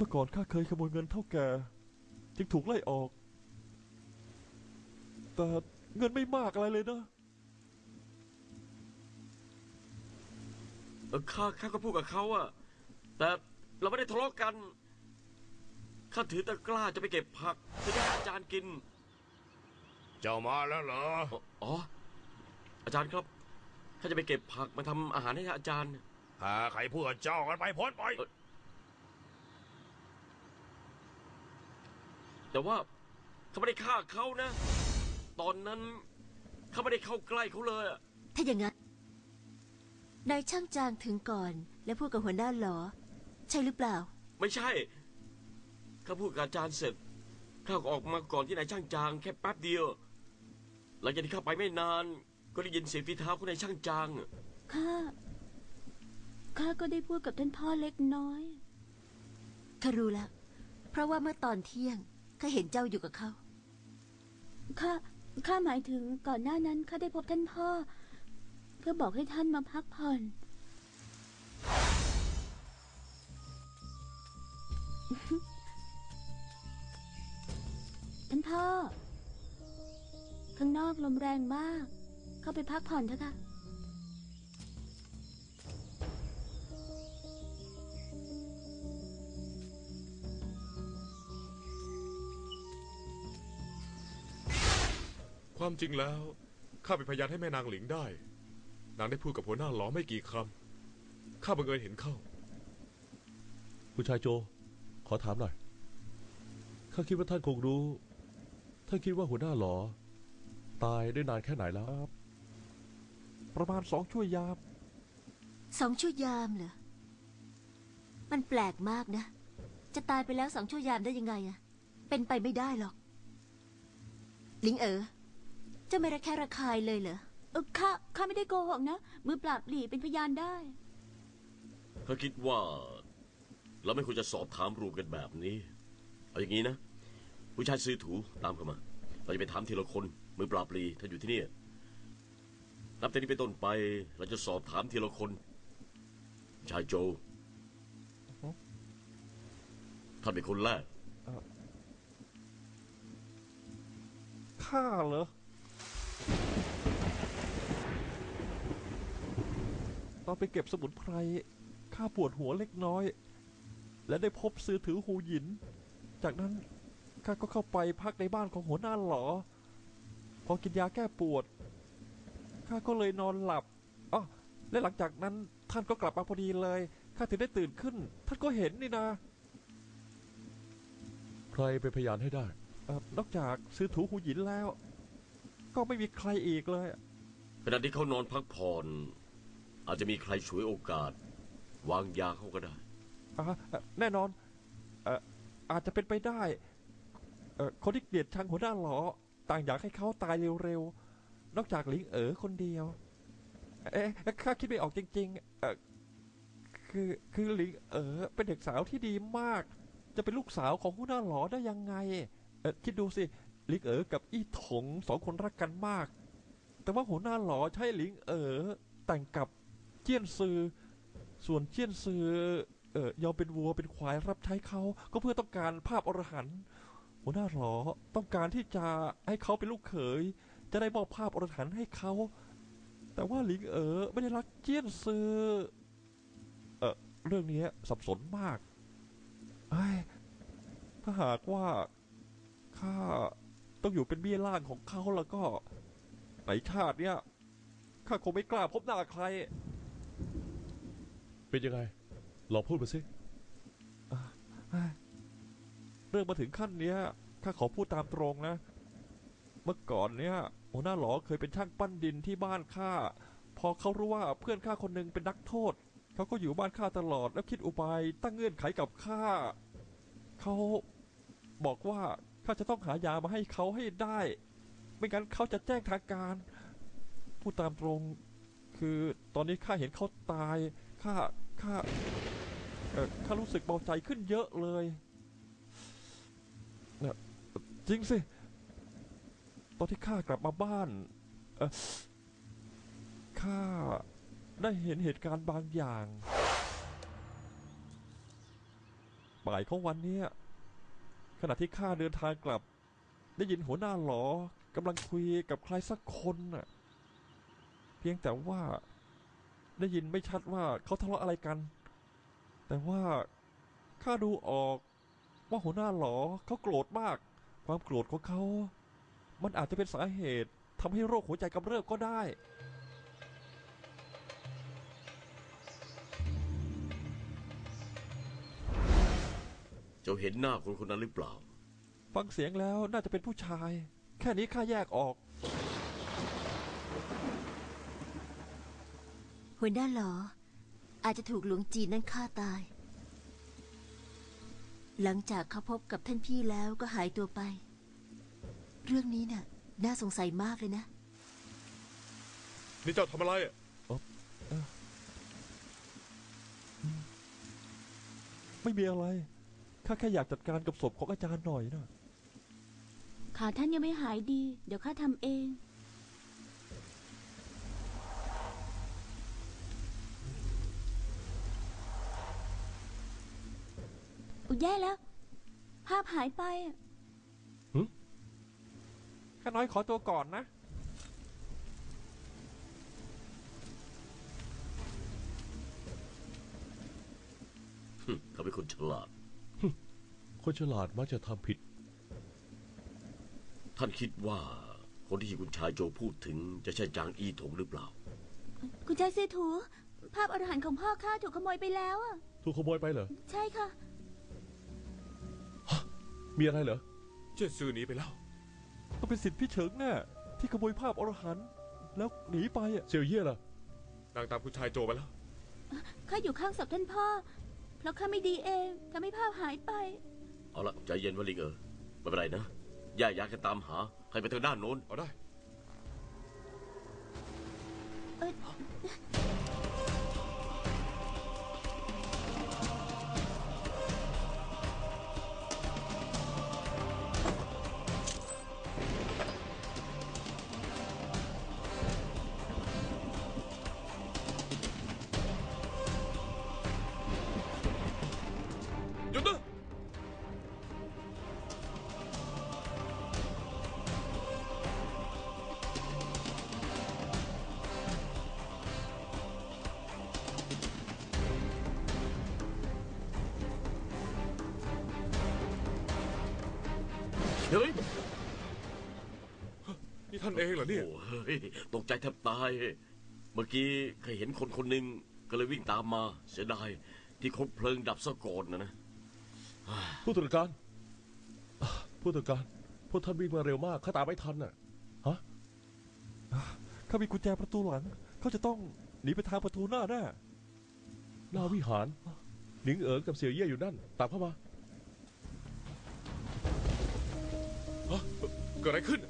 มื่อก่อนข้าเคยขโมยเงินเท่าแก่จึงถูกไล่ออก แต่เงินไม่มากอะไรเลยนะเออข้าข้าก็พูดกับเขาอะแต่เราไม่ได้ทะเลาะกันข้าถือตะกร้าจะไปเก็บผักจะได้ให้อาจารย์กิน เจ้ามาแล้วเหรออ๋ออ๋อ อาจารย์ครับข้าจะไปเก็บผักมาทำอาหารให้อาจารย์หาใครพูดกับเจ้ากันไปพ้นไป เอ่อ แต่ว่าเขาไม่ได้ฆ่าเขานะ ตอนนั้นเขาไม่ได้เข้าใกล้เขาเลยอะถ้าอย่างนั้นนายช่างจางถึงก่อน และพูดกับหัวหน้าหลอ ใช่หรือเปล่า ไม่ใช่ข้าพูดกับอาจารย์เสร็จข้าก็ออกมาก่อนที่นายช่างจางแค่แป๊บเดียว หลังจากที่เข้าไปไม่นาน ก็ได้ยินเสียงฝีเท้าของนายช่างจางอะข้า ข้าก็ได้พูดกับท่านพ่อเล็กน้อย ข้ารู้แล้ว เพราะว่าเมื่อตอนเที่ยง ข้าเห็นเจ้าอยู่กับเขา ข้า ข้าหมายถึงก่อนหน้านั้นข้าได้พบท่านพ่อ เพื่อบอกให้ท่านมาพักผ่อน ท่านพ่อ ข้างนอกลมแรงมาก เข้าไปพักผ่อนเถอะค่ะ ความจริงแล้ว ข้าเป็นพยานให้แม่นางหลิงได้ นางได้พูดกับหัวหน้าหลอไม่กี่คำ ข้าบังเอิญเห็นเข้า คุณชายโจ ขอถามหน่อย ข้าคิดว่าท่านคงรู้ ท่านคิดว่าหัวหน้าหลอ ตายได้นานแค่ไหนแล้ว ประมาณสองชั่วยาม สองชั่วยามเหรอ มันแปลกมากนะ จะตายไปแล้วสองชั่วยามได้ยังไงอะเป็นไปไม่ได้หรอก ลิงเอ๋อ เจ้าไม่ระแคะระคายเลยเหรอเออข้าข้าไม่ได้โกหกนะ มือปราบหลีเป็นพยานได้ ข้าคิดว่าเราไม่ควรจะสอบถามรวมกันแบบนี้ เอาอย่างนี้นะ ผู้ชายซื้อถูตามเข้ามา เราจะไปถามทีละคน มือปราบปรีถ้าอยู่ที่นี่ นับแต่นี้เป็นต้นไป เราจะสอบถามทีละคน ชายโจท่านเป็นคนแรก ข้าเหรอ อนไปเก็บสมุนไพรข้าปวดหัวเล็กน้อย และได้พบซื้อถือหูหยิน จากนั้นข้าก็เข้าไปพักในบ้านของหัวหน้าหลอ พอกินยาแก้ปวดข้าก็เลยนอนหลับอ๋อและหลังจากนั้นท่านก็กลับมาพอดีเลยข้าถึงได้ตื่นขึ้น ท่านก็เห็นนี่นะใครเป็นพยานให้ได้เอ่อนอกจากซื้อถูหูหยินแล้ว ก็ไม่มีใครอีกเลย ขณะที่เขานอนพักผ่อน อาจจะมีใครฉวยโอกาส วางยาเขาก็ได้ อะเอ่อแน่นอนเอ่ออาจจะเป็นไปได้เอ่อคนที่เกลียดชังหัวหน้าหลอต่างอยากให้เขาตายเร็วๆ นอกจากหลิงเอ๋อคนเดียว เอ๊ะข้าคิดไม่ออกจริงๆเอ่อคือคือหลิงเอ๋อเป็นเด็กสาวที่ดีมาก จะเป็นลูกสาวของหัวหน้าหลอได้ยังไงเอ่อคิดดูสิหลิงเอ๋อกับอี้ถงสองคนรักกันมาก แต่ว่าหัวหน้าหลอใช้หลิงเอ๋อแต่งกับ จี้ยนซือ ส่วนเจี้ยนซือเออยอมเป็นวัวเป็นควายรับใช้เขาก็เพื่อต้องการภาพอรหันต์หัวหน้าหลอต้องการที่จะให้เขาเป็นลูกเขย จะได้มอบภาพอรหันต์ให้เขา แต่ว่าหลิงเอ๋อไม่ได้รักเจี้ยนซือเออเรื่องนี้สับสนมากไอ้ถ้าหากว่าข้าต้องอยู่เป็นเบี้ยล่างของเขาแล้วก็ในชาติเนี้ยข้าคงไม่กล้าพบหน้าใคร เป็นยังไงลองพูดมาสิ เรื่องมาถึงขั้นเนี้ยข้าขอพูดตามตรงนะ เมื่อก่อนเนี้ยหัวหน้าหลอเคยเป็นช่างปั้นดินที่บ้านข้า พอเขารู้ว่าเพื่อนข้าคนหนึ่งเป็นนักโทษ เขาก็อยู่บ้านข้าตลอดแล้วคิดอุบายตั้งเงื่อนไขกับข้า เขาบอกว่าข้าจะต้องหายามาให้เขาให้ได้ ไม่งั้นเขาจะแจ้งทางการ พูดตามตรง คือตอนนี้ข้าเห็นเขาตาย ข้า ข้า เออข้ารู้สึกเบาใจขึ้นเยอะเลยนะจริงสิ ตอนที่ข้ากลับมาบ้าน เออข้าได้เห็นเหตุการณ์บางอย่างบ่ายของวันนี้ขณะที่ข้าเดินทางกลับ ได้ยินหัวหน้าหลอกำลังคุยกับใครสักคนน่ะ เพียงแต่ว่า ได้ยินไม่ชัดว่าเขาทะเลาะอะไรกัน แต่ว่าข้าดูออก ว่าหัวหน้าหลอเขาโกรธมาก ความโกรธของเขา มันอาจจะเป็นสาเหตุทำให้โรคหัวใจกำเริบก็ได้เจ้าเห็นหน้าคนคนนั้นหรือเปล่า ฟังเสียงแล้วน่าจะเป็นผู้ชาย แค่นี้ข้าแยกออก หัวหน้าหลอ อาจจะถูกหลวงจีนนั้นฆ่าตาย หลังจากเขาพบกับท่านพี่แล้วก็หายตัวไป เรื่องนี้น่ะ น่าสงสัยมากเลยนะ นี่เจ้าทำอะไรอะไม่มีอะไร ข้าแค่อยากจัดการกับศพของอาจารย์หน่อยนะ ขาท่านยังไม่หายดี เดี๋ยวข้าทำเอง แย่แล้ว ภาพหายไปอะข้าน้อยขอตัวก่อนนะเขาเป็นคนฉลาด คนฉลาดมักจะทำผิด ท่านคิดว่าคนที่คุณชายโจพูดถึงจะใช่จางอีถงหรือเปล่า คุณชายซีถู ภาพอรหันต์ของพ่อข้าถูกขโมยไปแล้วอะถูกขโมยไปเหรอ ใช่ค่ะ มีอะไรเหรอ เจ็ดซื้อหนีไปแล้ว ต้องเป็นสิทธิ์พี่เฉิงแน่ที่ขโมยภาพอรหันต์แล้วหนีไปอะเซียวเย่ล่ะ นางตามคุณชายโจไปแล้ว ข้าอยู่ข้างศพท่านพ่อ เพราะข้าไม่ดีเองทำให้ภาพหายไป เอาละใจเย็นวะลิงเออไม่เป็นไรนะแยกย้ายกันตามหา ใครไปทางด้านโน้น เอาได้หานเองเหรอเนี่ยโอ้เฮ้ยตกใจแทบตาย เมื่อกี้เคยเห็นคนคนหนึ่งก็เลยวิ่งตามมา เสียดายที่คบเพลิงดับซะก่อนนะนะผู้ตรวจการอะผู้ตรวจการ พวกท่านวิ่งมาเร็วมากข้าตามไม่ทันน่ะ ฮะ ข้ามีกุญแจประตูหลัง เขาจะต้องหนีไปทางประตูหน้าแน่หน้าวิหาร หนิงเอ๋อกับเสี่ยวเย่อยู่นั่น ตามเข้ามา ฮะ เกิดอะไรขึ้น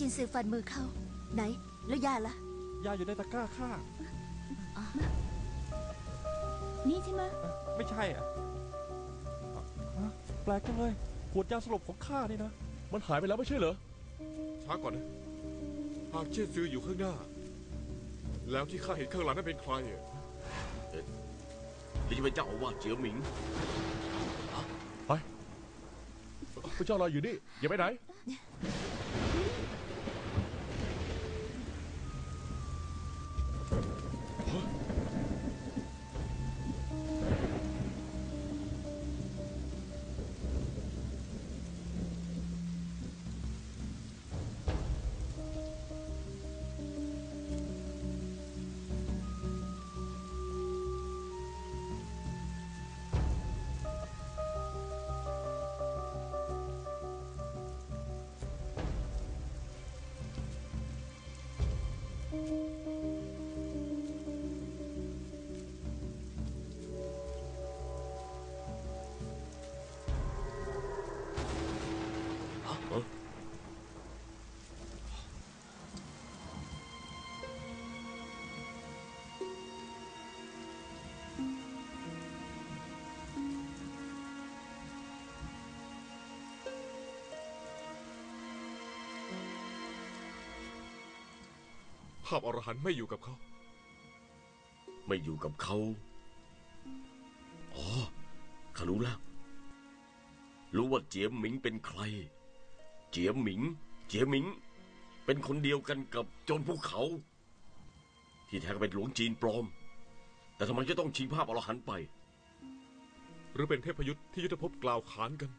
จินซือฟันมือเขา ไหน แล้วยาล่ะ ยาอยู่ในตะกร้าข้านี่ใช่ไหมเอ๊ะไม่ใช่อะอะฮะแปลกจังเลยขวดยาสลบของข้านี่นะ มันหายไปแล้วไม่ใช่เหรอ ช้าก่อนนะหากเจ็ดซื้ออยู่ข้างหน้า แล้วที่ข้าเห็นข้างหลังนั้นเป็นใครอะหรือจะเป็นเจ้าอาวาสเจียวหมิงไปพระเจ้ารออยู่นี่ อย่าไปไหนาพอรหันต์ไม่อยู่กับเขา ไม่อยู่กับเขา อ๋อข้ารู้แล้ว รู้ว่าเจียมหมิงเป็นใคร เจียมหมิง เจียมหมิง เป็นคนเดียวกันกับโจรภูเขา ที่แท้ก็เป็นหลวงจีนปลอม แต่ทำไมจะต้องชิงภาพอรหันต์ไป หรือเป็นเทพยุทธ์ที่ยุทธภพกล่าวขานกัน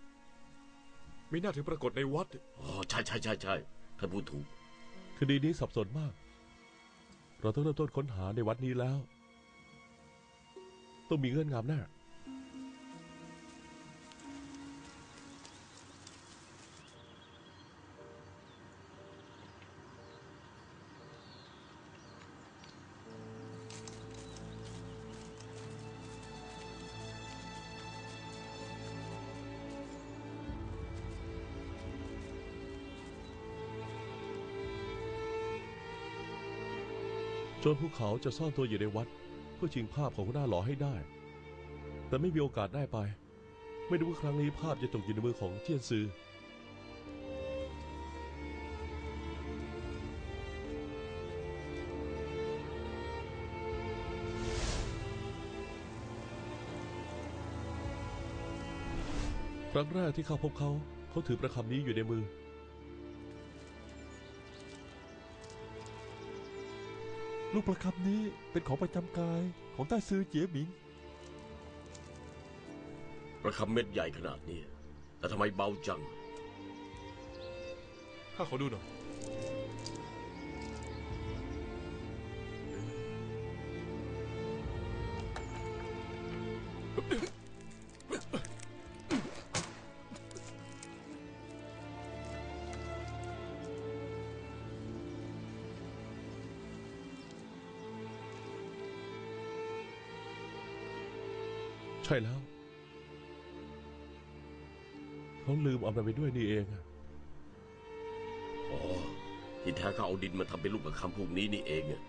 ไมีหน้าถึงปรากฏในวัด อ๋อ ใช่ใช่ใช่ใช่ท่านพูดถูก คดีนี้สับสนมาก เราต้องเริ่มต้นค้นหาในวัดนี้แล้ว ต้องมีเงื่อนงำแน่ จนภูเขาจะซ่อนตัวอยู่ในวัด เพื่อชิงภาพของหัวหน้าหล่อให้ได้ แต่ไม่มีโอกาสได้ไป ไม่รู้ว่าครั้งนี้ภาพจะตกอยู่ในมือของเจียนซือครั้งแรกที่เขาพบเขา เขาถือประคำนี้อยู่ในมือ ลูกประคำนี้เป็นของประจำกายของใต้ซือเจียหมิง ประคำเม็ดใหญ่ขนาดนี้ แต่ทำไมเบาจัง ข้าขอดูหน่อย ช่แล้ว เขาลืมเอามันไปด้วยนี่เองอ๋อที่แท้ก็เอาดินมาทำเป็นรูปประคำพวกนี้นี่เองอะ